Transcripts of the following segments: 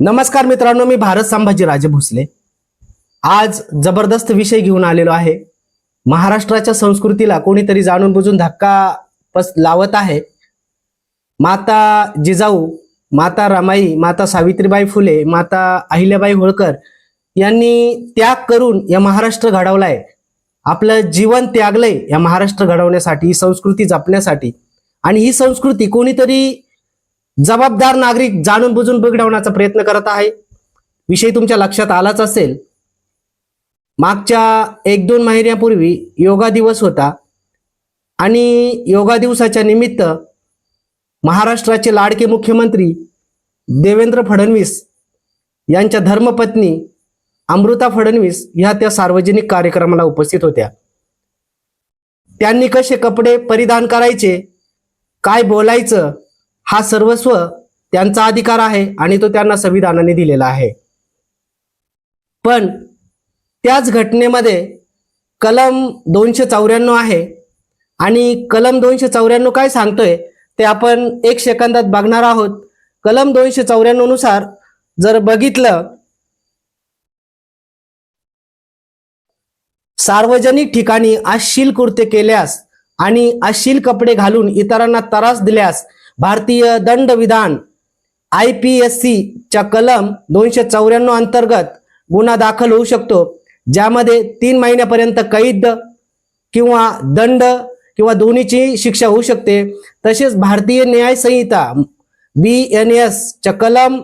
नमस्कार मित्रांनो मी भारत संभाजी राजे भोसले आज जबरदस्त विषय घेऊन आलेलो आहे. महाराष्ट्राच्या संस्कृतीला कोणीतरी जाणून बुजून धक्का पस लावत आहे. माता जिजाऊ माता रमाई माता सावित्रीबाई फुले माता अहिल्याबाई होळकर यांनी त्याग करून या महाराष्ट्र घडवलाय. आपलं जीवन त्यागलंय या महाराष्ट्र घडवण्यासाठी ही संस्कृती जपण्यासाठी. आणि ही संस्कृती कोणीतरी जबाबदार नागरिक जाणून बुजून बिघडवण्याचा प्रयत्न करत आहे. विषय तुमच्या लक्षात आलाच असेल. मागच्या एक दोन महिन्यापूर्वी योगा दिवस होता. आणि योगा दिवसाच्या निमित्त महाराष्ट्राचे लाडके मुख्यमंत्री देवेंद्र फडणवीस यांच्या धर्मपत्नी अमृता फडणवीस ह्या त्या सार्वजनिक कार्यक्रमाला उपस्थित होत्या. त्यांनी कसे कपडे परिधान करायचे काय बोलायचं हा सर्वस्व त्यांचा अधिकार आहे आणि तो त्यांना संविधानाने दिलेला आहे. पण त्याच घटनेमध्ये कलम दोनशे चौऱ्याण्णव आहे आणि कलम दोनशे चौऱ्याण्णव काय सांगतोय ते आपण एक सेकंदात बघणार आहोत. कलम दोनशे चौऱ्याण्णवनुसार जर बघितलं सार्वजनिक ठिकाणी अश्लील कृत्य केल्यास आणि अश्लील कपडे घालून इतरांना त्रास दिल्यास भारतीय दंड विधान आय पी एस सीच्या कलम दोनशे चौऱ्याण्णव अंतर्गत गुन्हा दाखल होऊ शकतो ज्यामध्ये तीन महिन्यापर्यंत कैद किंवा दंड किंवा दोन्हीची शिक्षा होऊ शकते. तसेच भारतीय न्याय संहिता बी एन एस च्या कलम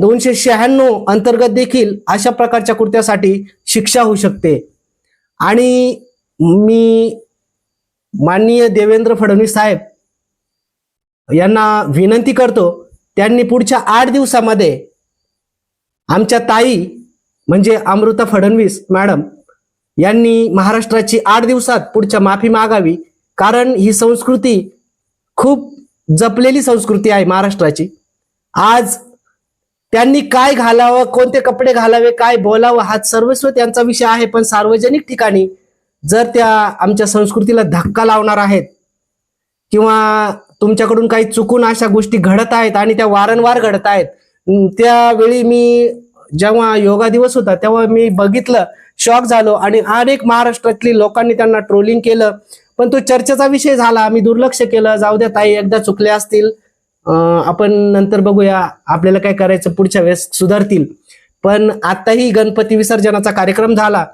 दोनशे शहाण्णव अंतर्गत देखील अशा प्रकारच्या कृत्यासाठी शिक्षा होऊ शकते. आणि मी माननीय देवेंद्र फडणवीस साहेब यांना विनंती करतो त्यांनी पुढच्या आठ दिवसामध्ये आमच्या ताई म्हणजे अमृता फडणवीस मॅडम यांनी महाराष्ट्राची आठ दिवसात पुढच्या माफी मागावी कारण ही संस्कृती खूप जपलेली संस्कृती आहे महाराष्ट्राची. आज त्यांनी काय घालावं कोणते कपडे घालावे काय बोलावं हा सर्वस्व त्यांचा विषय आहे पण सार्वजनिक ठिकाणी जर त्या आमच्या संस्कृतीला धक्का लावणार आहेत किंवा तुमच्याकडून काही चुकून अशा गोष्टी घडत आहेत आणि त्या वारंवार घडत आहेत. त्यावेळी मी जेव्हा योगा दिवस होता तेव्हा मी बघितलं शॉक झालो आणि अनेक महाराष्ट्रातली लोकांनी त्यांना ट्रोलिंग केलं. पण तो चर्चेचा विषय झाला आम्ही दुर्लक्ष केलं जाऊ द्या ताई एकदा चुकले असतील आपण नंतर बघूया आपल्याला काय करायचं पुढच्या वेळेस सुधारतील. पण आताही गणपती विसर्जनाचा कार्यक्रम झाला.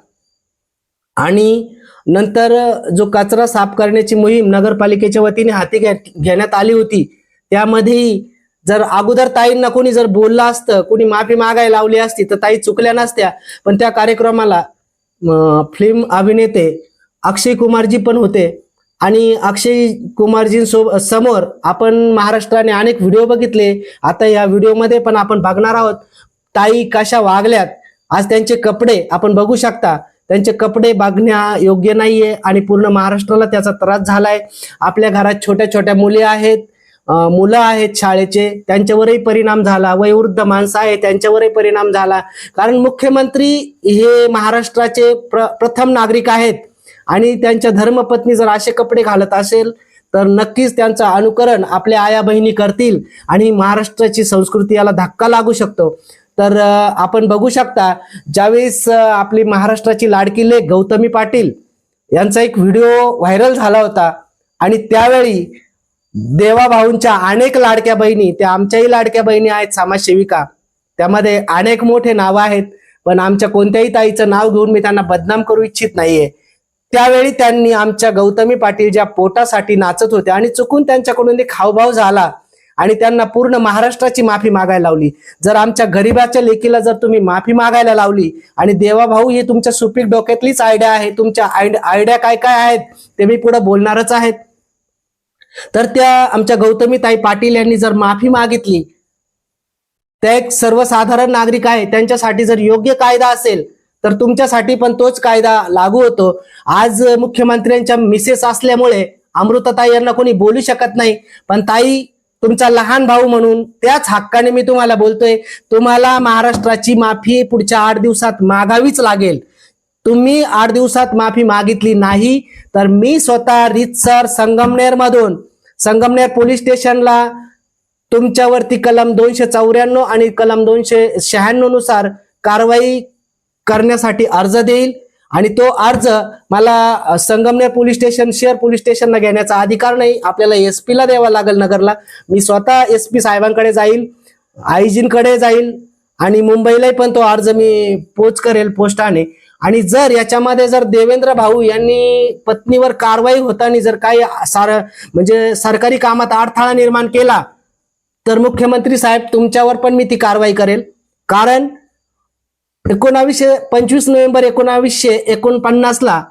आणि नंतर जो कचरा साफ करण्याची मोहीम नगरपालिकेच्या वतीने हाती घेण्यात आली होती त्यामध्येही जर अगोदर ताईंना कोणी जर बोललं असतं कोणी माफी मागायला लावली असती तर ताई चुकल्या नसत्या. पण त्या कार्यक्रमाला फिल्म अभिनेते अक्षय कुमारजी पण होते. आणि अक्षय कुमारजी समोर आपण महाराष्ट्राने अनेक व्हिडिओ बघितले. आता या व्हिडिओमध्ये पण आपण बघणार आहोत ताई कशा वागल्यात आज त्यांचे कपडे आपण बघू शकता. त्यांचे कपडे बघण्या योग्य नाहीये आणि पूर्ण महाराष्ट्राला त्याचा त्रास झालाय. आपल्या घरात छोट्या छोट्या मुली आहेत मुलं आहेत शाळेचे त्यांच्यावरही परिणाम झाला. वयोवृद्ध माणसं आहे त्यांच्यावरही परिणाम झाला. कारण मुख्यमंत्री हे महाराष्ट्राचे प्र प्रथम नागरिक आहेत आणि त्यांच्या धर्मपत्नी जर असे कपडे घालत असेल तर नक्कीच त्यांचं अनुकरण आपल्या आया बहिणी करतील आणि महाराष्ट्राची संस्कृती याला धक्का लागू शकतो. तर आपण बघू शकता ज्यावेळेस आपली महाराष्ट्राची लाडकी लेख गौतमी पाटील यांचा एक व्हिडिओ व्हायरल झाला होता आणि त्यावेळी देवाभाऊंच्या अनेक लाडक्या बहिणी त्या आमच्याही लाडक्या बहिणी आहेत समाजसेविका त्यामध्ये अनेक मोठे नावं आहेत पण आमच्या कोणत्याही ताईचं नाव घेऊन मी त्यांना बदनाम करू इच्छित नाहीये. त्यावेळी त्यांनी आमच्या गौतमी पाटील ज्या पोटासाठी नाचत होत्या आणि चुकून त्यांच्याकडून एक हावभाव झाला आणि त्यांना पूर्ण महाराष्ट्राची माफी मागायला लावली. जर आमच्या गरीबाच्या लेकीला जर तुम्ही माफी मागायला लावली आणि देवाभाऊ ही तुमच्या सुपीक डोक्यातलीच आयडिया आहे तुमच्या आयडिया काय काय आहेत ते मी पुढे बोलणारच आहेत. तर त्या आमच्या गौतमी ताई पाटील यांनी जर माफी मागितली त्या एक सर्वसाधारण नागरिक आहे त्यांच्यासाठी जर योग्य कायदा असेल तर तुमच्यासाठी पण तोच कायदा लागू होतो. आज मुख्यमंत्र्यांच्या मिसेस असल्यामुळे अमृताताई यांना कोणी बोलू शकत नाही पण ताई तुमचा लहान भाऊ म्हणून त्याच हक्काने मी तुम्हाला बोलतोय. तुम्हाला महाराष्ट्राची माफी पुढच्या आठ दिवसात मागावीच लागेल. तुम्ही आठ दिवसात माफी मागितली नाही तर मी स्वतः रितसर संगमनेर मधून संगमनेर पोलीस स्टेशनला तुमच्यावरती कलम दोनशे चौऱ्याण्णव आणि कलम दोनशे शहाण्णवनुसार कारवाई करण्यासाठी अर्ज देईल. आणि तो अर्ज मला संगमनेर पोलीस स्टेशन शहर पोलीस स्टेशनला घेण्याचा अधिकार नाही. आपल्याला एस पीला द्यावा लागेल नगरला. मी स्वतः एस पी साहेबांकडे जाईल आयजींकडे जाईल आणि मुंबईलाही पण तो अर्ज मी पोच करेल पोस्टाने आणि जर याच्यामध्ये जर देवेंद्र भाऊ यांनी पत्नीवर कारवाई होताना जर काही सार म्हणजे सरकारी कामात अडथळा निर्माण केला तर मुख्यमंत्री साहेब तुमच्यावर पण मी ती कारवाई करेल. कारण एकोणावीसशे पंचवीस नोव्हेंबर एकोणावीसशे एकोणपन्नासला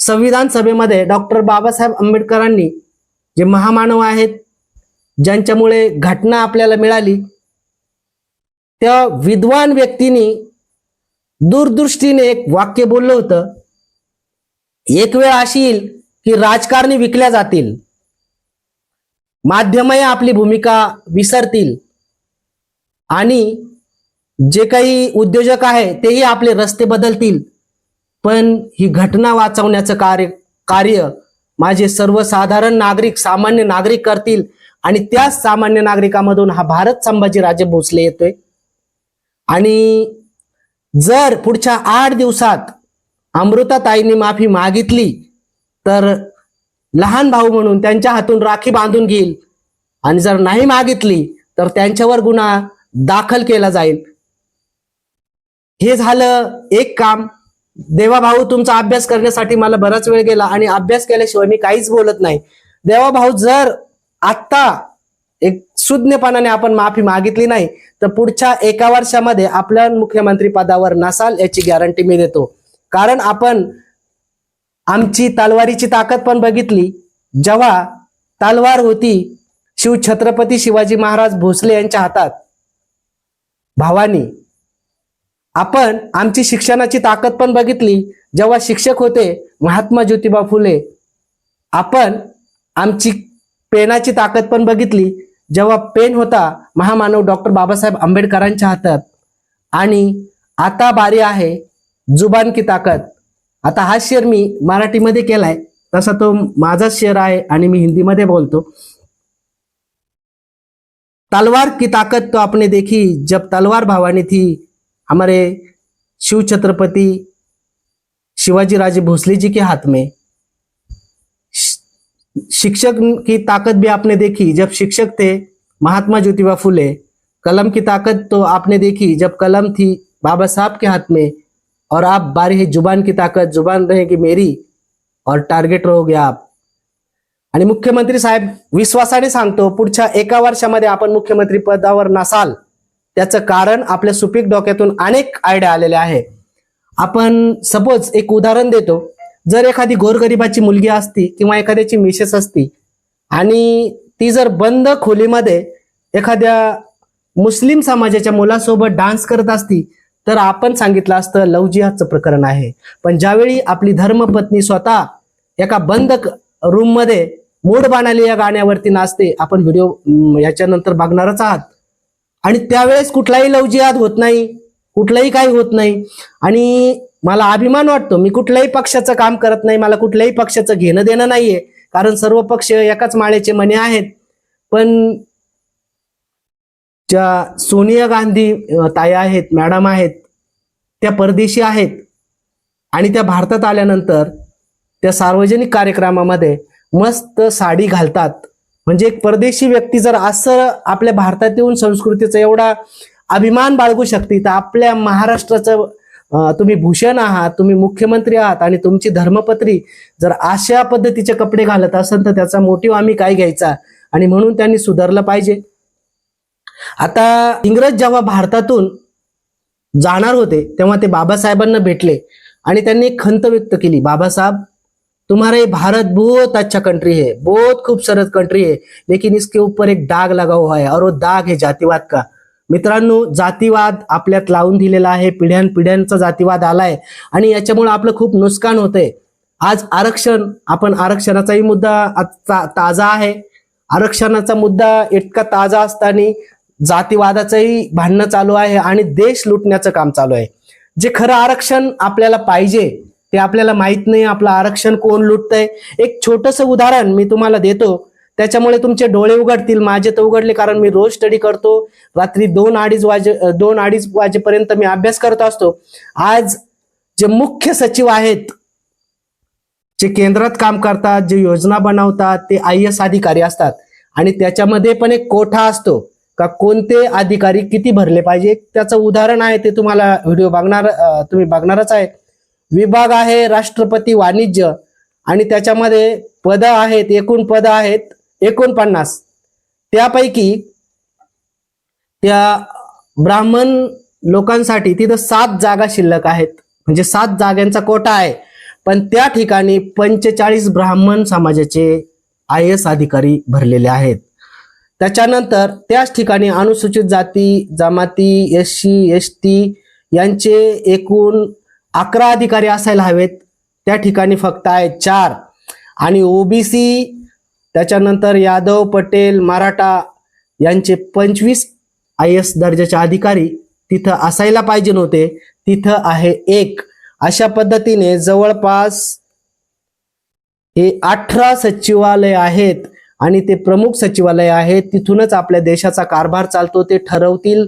संविधान सभेमध्ये डॉक्टर बाबासाहेब आंबेडकरांनी जे महामानव आहेत ज्यांच्यामुळे घटना आपल्याला मिळाली त्या विद्वान व्यक्तीने दूरदृष्टीने एक वाक्य बोललं होतं एक वेळ अशी येईल की राजकारणी विकल्या जातील माध्यमही आपली भूमिका विसरतील आणि जे काही उद्योजक आहे तेही आपले रस्ते बदलतील. पण ही घटना वाचवण्याचं कार्य कार्य माझे सर्वसाधारण नागरिक सामान्य नागरिक करतील आणि त्याच सामान्य नागरिकामधून हा भारत संभाजीराजे भोसले येतोय. आणि जर पुढच्या आठ दिवसात अमृताताईंनी माफी मागितली तर लहान भाऊ म्हणून त्यांच्या हातून राखी बांधून घेईल. आणि जर नाही मागितली तर त्यांच्यावर गुन्हा दाखल केला जाईल. हे झालं एक काम. देवा भाऊ तुमचा अभ्यास करण्यासाठी मला बराच वेळ गेला आणि अभ्यास केल्याशिवाय मी काहीच बोलत नाही. देवा भाऊ जर आत्ता एक सुज्ञपणाने आपण माफी मागितली नाही तर पुढच्या एका वर्षामध्ये आपल्या मुख्यमंत्री पदावर नसाल याची गॅरंटी मी देतो. कारण आपण आमची तलवारीची ताकद पण बघितली. जेव्हा तलवार होती शिव छत्रपती शिवाजी महाराज भोसले यांच्या हातात. भावानी आपण आमची शिक्षणाची ताकद पण बघितली. जेव्हा शिक्षक होते महात्मा ज्योतिबा फुले आपण आमची पेनाची ताकद पण बघितली. जेव्हा पेन होता महामानव डॉक्टर बाबासाहेब आंबेडकरांच्या हातात. आणि आता बारी आहे जुबान की ताकद. आता हा शेअर मी मराठीमध्ये केलाय. तसा तो माझाच शेअर आहे आणि मी हिंदीमध्ये बोलतो. तलवार की ताकत तो आपने देखी जब तलवार भावानी थी हमारे शिव छत्रपति शिवाजी राजे भोसले जी के हाथ में शिक्षक की ताकत भी आपने देखी। जब शिक्षक थे महात्मा ज्योतिबा फुले कलम की ताकत तो आपने देखी। जब कलम थी बाबा साहब के हाथ में और आप बारी है जुबान की ताकत जुबान रहेगी मेरी और टार्गेट रहोगे आप। आणि मुख्यमंत्री साहेब विश्वासाने सांगतो पुढच्या एका वर्षामध्ये आपण मुख्यमंत्री पदावर नसाल त्याचं कारण आपल्या सुपीक डोक्यातून अनेक आयडिया आलेल्या आहे आपण सपोज एक उदाहरण देतो. जर एखादी गोरगरिबाची मुलगी असती किंवा एखाद्याची मिसेस असती आणि ती जर बंद खोलीमध्ये एखाद्या मुस्लिम समाजाच्या मुलासोबत डान्स करत असती तर आपण सांगितलं असतं लवजिहाचं प्रकरण आहे. पण ज्यावेळी आपली धर्मपत्नी स्वतः एका बंद रूममध्ये मूड बाणाली या गाण्यावरती नाचते आपण व्हिडिओ याच्यानंतर बघणारच आहात. आणि त्यावेळेस कुठलाही लवजिहाद होत नाही कुठलंही काही होत नाही. आणि मला अभिमान वाटतो मी कुठल्याही पक्षाचं काम करत नाही मला कुठल्याही पक्षाचं घेणं देणं नाहीये. कारण सर्व पक्ष एकाच माळेचे मने आहेत. पण ज्या सोनिया गांधी ताया आहेत मॅडम आहेत त्या परदेशी आहेत आणि त्या भारतात आल्यानंतर त्या सार्वजनिक कार्यक्रमामध्ये मस्त साडी घालतात. म्हणजे एक परदेशी व्यक्ती जर असं आपल्या भारतात येऊन संस्कृतीचा एवढा अभिमान बाळगू शकते तर आपल्या महाराष्ट्राचं तुम्ही भूषण आहात तुम्ही मुख्यमंत्री आहात आणि तुमची धर्मपत्री जर अशा पद्धतीचे कपडे घालत असेल तर त्याचा मोटिव्ह आम्ही काय घ्यायचा? आणि म्हणून त्यांनी सुधारलं पाहिजे. आता इंग्रज जेव्हा भारतातून जाणार होते तेव्हा ते बाबासाहेबांना भेटले आणि त्यांनी एक खंत व्यक्त केली. बाबासाहेब तुम्हारा ये भारत बहुत अच्छा कंट्री है बहुत खूबसूरत कंट्री है लेकिन इसके ऊपर एक डाग लगा हुआ है और वो दाग है जातिवाद का। मित्रांनो जातीवाद आपल्यात लावून दिलेला आहे पिढ्यानपिढ्यांचा जातीवाद आलाय आणि याच्यामुळे आपलं खूप नुकसान होतंय. आज आरक्षण आपण आरक्षणाचाही मुद्दा आज ताजा आहे. आरक्षणाचा मुद्दा इतका ताजा असताना जातीवादाचंही भांडणं चालू आहे आणि देश लुटण्याचं काम चालू आहे. जे खरं आरक्षण आपल्याला पाहिजे ते आपल्याला माहीत नाही आपलं आरक्षण कोण लुटतंय. एक छोटस उदाहरण मी तुम्हाला देतो. त्याच्यामुळे तुमचे डोळे उघडतील माझे तर उघडले कारण मी रोज स्टडी करतो. रात्री दोन अडीच वाजे दोन अडीच वाजेपर्यंत मी अभ्यास करत असतो. आज जे मुख्य सचिव आहेत जे केंद्रात काम करतात जे योजना बनवतात ते आय एस अधिकारी असतात. आणि त्याच्यामध्ये पण एक कोठा असतो. का कोणते अधिकारी किती भरले पाहिजे? त्याचं उदाहरण आहे ते तुम्हाला व्हिडिओ बघणार तुम्ही बघणारच आहे. विभाग आहे राष्ट्रपती वाणिज्य. आणि त्याच्यामध्ये पद आहेत एकूण पद आहेत एकोणपन्नास. त्यापैकी त्या ब्राह्मण लोकांसाठी तिथं सात जागा शिल्लक आहेत. म्हणजे सात जागांचा कोटा आहे. पण त्या ठिकाणी पंचेचाळीस ब्राह्मण समाजाचे आय एस अधिकारी भरलेले आहेत. त्याच्यानंतर त्याच ठिकाणी अनुसूचित जाती जमाती एस सी एस टी यांचे एकूण अकरा अधिकारी असायला हवेत. त्या ठिकाणी फक्त आहेत चार. आणि ओबीसी त्याच्यानंतर यादव पटेल मराठा यांचे पंचवीस आय एस दर्जाचे अधिकारी तिथं असायला पाहिजे नव्हते. तिथं आहे एक. अशा पद्धतीने जवळपास हे अठरा सचिवालय आहेत आणि ते प्रमुख सचिवालय आहेत. तिथूनच आपल्या देशाचा कारभार चालतो. ते ठरवतील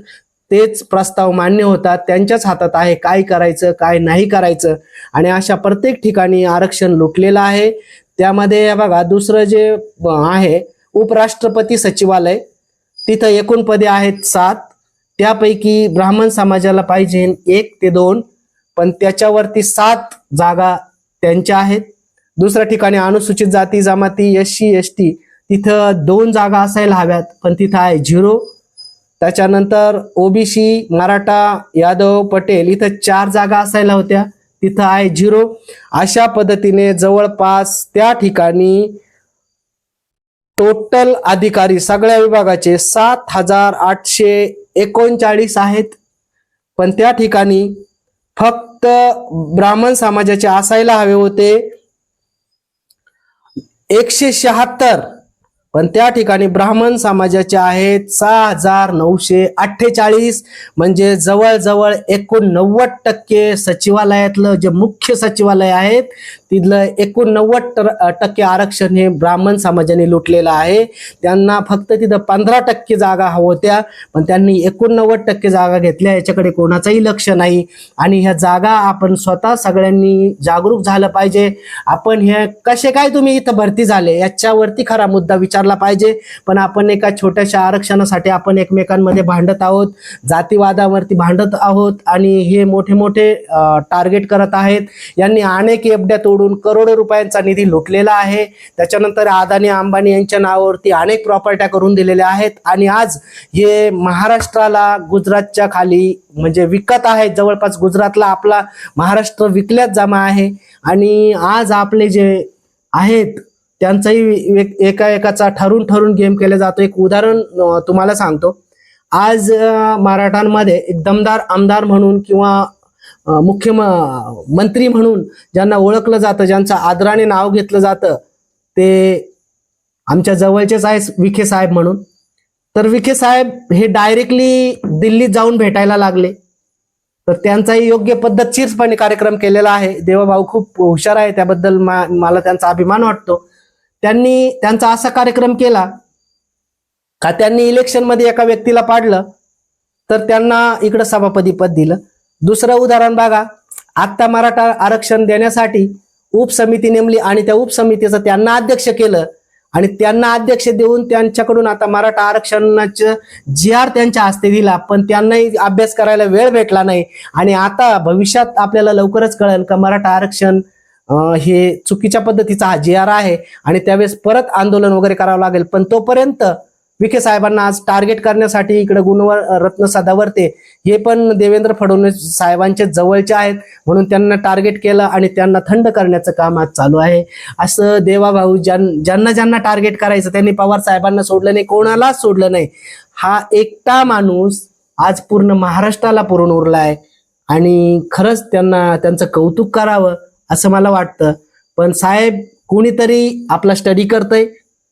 तेच प्रस्ताव मान्य होतात त्यांच्याच हातात आहे काय करायचं काय नाही करायचं. आणि अशा प्रत्येक ठिकाणी आरक्षण लुटलेलं आहे. त्यामध्ये बघा दुसरं जे आहे उपराष्ट्रपती सचिवालय. तिथं एकूण पदे आहेत सात. त्यापैकी ब्राह्मण समाजाला पाहिजे एक ते दोन. पण त्याच्यावरती सात जागा त्यांच्या आहेत. दुसऱ्या ठिकाणी अनुसूचित जाती जमाती एस सी एस टी तिथं दोन जागा असायला हव्यात पण तिथं आहे झिरो. त्याच्यानंतर ओबीसी मराठा यादव पटेल इथं चार जागा असायला होत्या. तिथं आहे झिरो. अशा पद्धतीने जवळपास त्या ठिकाणी टोटल अधिकारी सगळ्या विभागाचे सात हजार आठशे एकोणचाळीस आहेत. पण त्या ठिकाणी फक्त ब्राह्मण समाजाचे असायला हवे होते. एकशे शहात्तर पण त्या ठिकाणी ब्राह्मण समाजाचे आहेत सहा हजार नऊशे अठ्ठेचाळीस म्हणजे जवळजवळ एकोणनव्वद टक्के सचिवालयातलं जे मुख्य सचिवालय आहेत तिथलं एकोणनव्वद टर- टक्के आरक्षण हे ब्राह्मण समाजाने लुटलेलं आहे. त्यांना फक्त तिथं पंधरा टक्के जागा होत्या पण त्यांनी एकोणनव्वद टक्के जागा घेतल्या याच्याकडे कोणाचंही लक्ष नाही. आणि ह्या जागा आपण स्वतः सगळ्यांनी जागरूक झालं पाहिजे. आपण हे कसे काय तुम्ही इथं भरती झाले याच्यावरती खरा मुद्दा विचारला पाहिजे. पण आपण एका छोट्याशा आरक्षणासाठी आपण एकमेकांमध्ये भांडत आहोत जातीवादावरती भांडत आहोत आणि हे मोठे मोठे टार्गेट करत आहेत. यांनी अनेक एबड्या तोडून करोडो रुपयांचा निधी लुटलेला आहे. त्याच्यानंतर अदानी अंबानी यांच्या नावावरती अनेक प्रॉपर्ट्या करून दिलेल्या आहेत. आणि आज हे महाराष्ट्राला गुजरातच्या खाली म्हणजे विकत आहेत जवळपास गुजरातला आपला महाराष्ट्र विकल्यात जमा आहे. आणि आज आपले जे आहेत त्यांचाही एक- एका एकाचा ठरून ठरून गेम केला जातो. एक उदाहरण तुम्हाला सांगतो. आज मराठांमध्ये एक दमदार आमदार म्हणून किंवा मुख्य मंत्री म्हणून ज्यांना ओळखलं जातं ज्यांचं आदराने नाव घेतलं जातं ते आमच्या जवळचेच आहे विखे साहेब म्हणून. तर विखे साहेब हे डायरेक्टली दिल्लीत जाऊन भेटायला लागले. तर त्यांचाही योग्य पद्धतशीरपणे कार्यक्रम केलेला आहे. देवाभाऊ खूप हुशार आहे त्याबद्दल मा- मला त्यांचा अभिमान वाटतो. त्यांनी त्यांचा असा कार्यक्रम केला का त्यांनी इलेक्शनमध्ये एका व्यक्तीला पाडलं तर त्यांना इकडं सभापती पद दिलं. दुसरं उदाहरण बघा. आत्ता मराठा आरक्षण देण्यासाठी उपसमिती नेमली आणि त्या उपसमितीचं त्यांना अध्यक्ष केलं. आणि त्यांना अध्यक्ष देऊन त्यांच्याकडून आता मराठा आरक्षणाचं जी आर त्यांच्या हस्ते दिला. पण त्यांनाही अभ्यास करायला वेळ भेटला नाही. आणि आता भविष्यात आपल्याला लवकरच कळेल का मराठा आरक्षण हे चुकीच्या पद्धतीचा हा जी आर आहे. आणि त्यावेळेस परत आंदोलन वगैरे करावं लागेल. पण तोपर्यंत विखे साहेबांना आज टार्गेट करण्यासाठी इकडे गुणवर रत्न सदावर्ते हे पण देवेंद्र फडणवीस साहेबांचे जवळचे आहेत. म्हणून त्यांना टार्गेट केलं आणि त्यांना थंड करण्याचं काम आज चालू आहे. असं देवाभाऊ ज्यां ज्यांना ज्यांना टार्गेट करायचं त्यांनी पवार साहेबांना सोडलं नाही कोणालाच सोडलं नाही. हा एकटा माणूस आज पूर्ण महाराष्ट्राला पुरून उरलाय. आणि खरंच त्यांना त्यांचं कौतुक करावं असं मला वाटतं. पण साहेब कोणीतरी आपला स्टडी करतंय.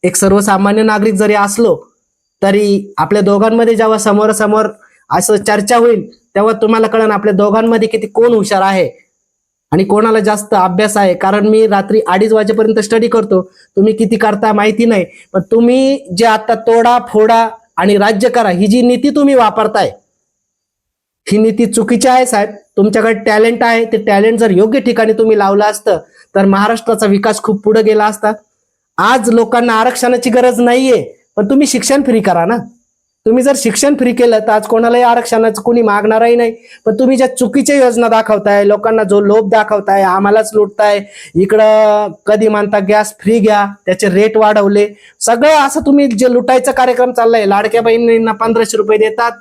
एक सर्वसामान्य नागरिक जरी असलो तरी आपल्या दोघांमध्ये जेव्हा समोरासमोर असं चर्चा होईल तेव्हा तुम्हाला कळण आपल्या दोघांमध्ये किती कोण हुशार आहे आणि कोणाला जास्त अभ्यास आहे. कारण मी रात्री अडीच वाजेपर्यंत स्टडी करतो. तुम्ही किती करता माहिती नाही. पण तुम्ही जे आता तोडा फोडा आणि राज्य करा ही जी नीती तुम्ही वापरताय ही नीती चुकीची आहे साहेब. तुमच्याकडे टॅलेंट आहे. ते टॅलेंट जर योग्य ठिकाणी तुम्ही लावलं असतं तर महाराष्ट्राचा विकास खूप पुढे गेला असता. आज लोकांना आरक्षणाची गरज नाहीये. पण तुम्ही शिक्षण फ्री करा ना. तुम्ही जर शिक्षण फ्री केलं तर आज कोणालाही आरक्षणाचं कोणी मागणारही नाही. पण तुम्ही ज्या चुकीच्या योजना दाखवताय लोकांना जो लोभ दाखवताय आम्हालाच लुटताय इकडं कधी मानता गॅस फ्री घ्या त्याचे रेट वाढवले. सगळं असं तुम्ही जे लुटायचा कार्यक्रम चाललाय लाडक्या बहिणींना पंधराशे रुपये देतात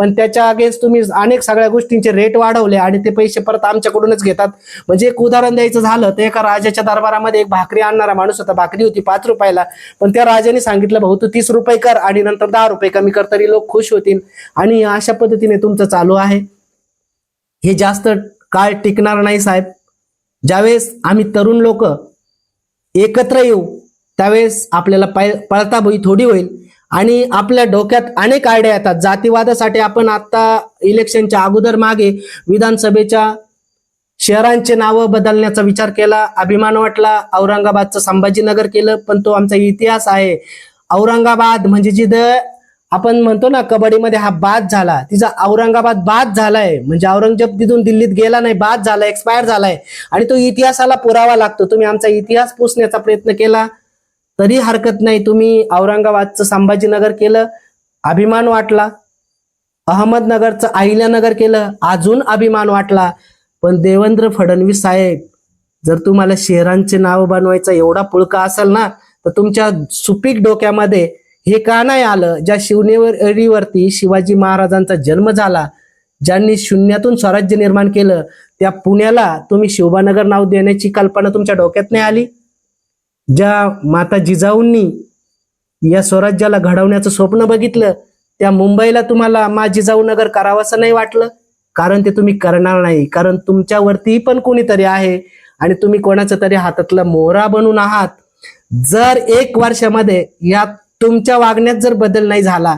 पण त्याच्या अगेन्स्ट तुम्ही अनेक सगळ्या गोष्टींचे रेट वाढवले आणि ते पैसे परत आमच्याकडूनच घेतात. म्हणजे एक उदाहरण द्यायचं झालं तर एका राजाच्या दरबारामध्ये एक भाकरी आणणारा माणूस होता. भाकरी होती पाच रुपयाला. पण त्या राजाने सांगितलं भाऊ तू तीस रुपये कर आणि नंतर दहा रुपये कमी कर तरी लोक खुश होतील. आणि अशा पद्धतीने तुमचं चालू आहे. हे जास्त काळ टिकणार नाही साहेब. ज्यावेळेस आम्ही तरुण लोक एकत्र येऊ त्यावेळेस आपल्याला पाय पळता थोडी होईल. आणि आपल्या डोक्यात अनेक आयडिया येतात. जातीवादासाठी आपण आता इलेक्शनच्या अगोदर मागे विधानसभेच्या शहरांचे नावं बदलण्याचा विचार केला. अभिमान वाटला. औरंगाबादचं संभाजीनगर केलं पण तो आमचा इतिहास आहे. औरंगाबाद म्हणजे जिथं आपण म्हणतो ना कबड्डीमध्ये हा बाद झाला. तिचा औरंगाबाद बाद झालाय. म्हणजे औरंगजेब तिथून दिल्लीत गेला नाही बाद झाला एक्सपायर झालाय. आणि तो इतिहासाला पुरावा लागतो. तुम्ही आमचा इतिहास पुसण्याचा प्रयत्न केला. तरी हरकत नाही. तुम्ही औरंगाबादचं संभाजीनगर केलं अभिमान वाटला. अहमदनगरचं अहिल्यानगर केलं अजून अभिमान वाटला. पण देवेंद्र फडणवीस साहेब जर तुम्हाला शहरांचे नाव बनवायचा एवढा पुळका असेल ना तर तुमच्या सुपीक डोक्यामध्ये हे का नाही आलं? ज्या शिवनेवरीवरती शिवाजी महाराजांचा जन्म झाला ज्यांनी शून्यातून स्वराज्य निर्माण केलं त्या पुण्याला तुम्ही शिवबानगर नाव देण्याची कल्पना तुमच्या डोक्यात नाही आली? ज्या माता जिजाऊंनी या स्वराज्याला घडवण्याचं स्वप्न बघितलं त्या मुंबईला तुम्हाला मा जिजाऊ नगर करावंसं नाही वाटलं? कारण ते तुम्ही करणार नाही. कारण तुमच्यावरती पण कोणीतरी आहे आणि तुम्ही कोणाचं तरी हातातला मोहरा बनून आहात. जर एक वर्षामध्ये या तुमच्या वागण्यात जर बदल नाही झाला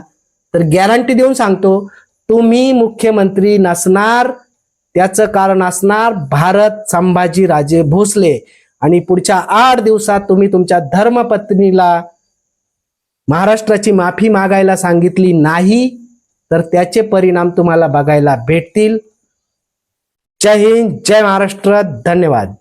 तर गॅरंटी देऊन सांगतो तुम्ही मुख्यमंत्री नसणार त्याचं कारण असणार भारत संभाजी राजे भोसले. आणि पुढच्या आठ दिवसात तुम्ही तुमच्या धर्मपत्नीला महाराष्ट्राची माफी मागायला सांगितली नाही तर त्याचे परिणाम तुम्हाला बघायला भेटतील. जय हिंद जय महाराष्ट्र धन्यवाद.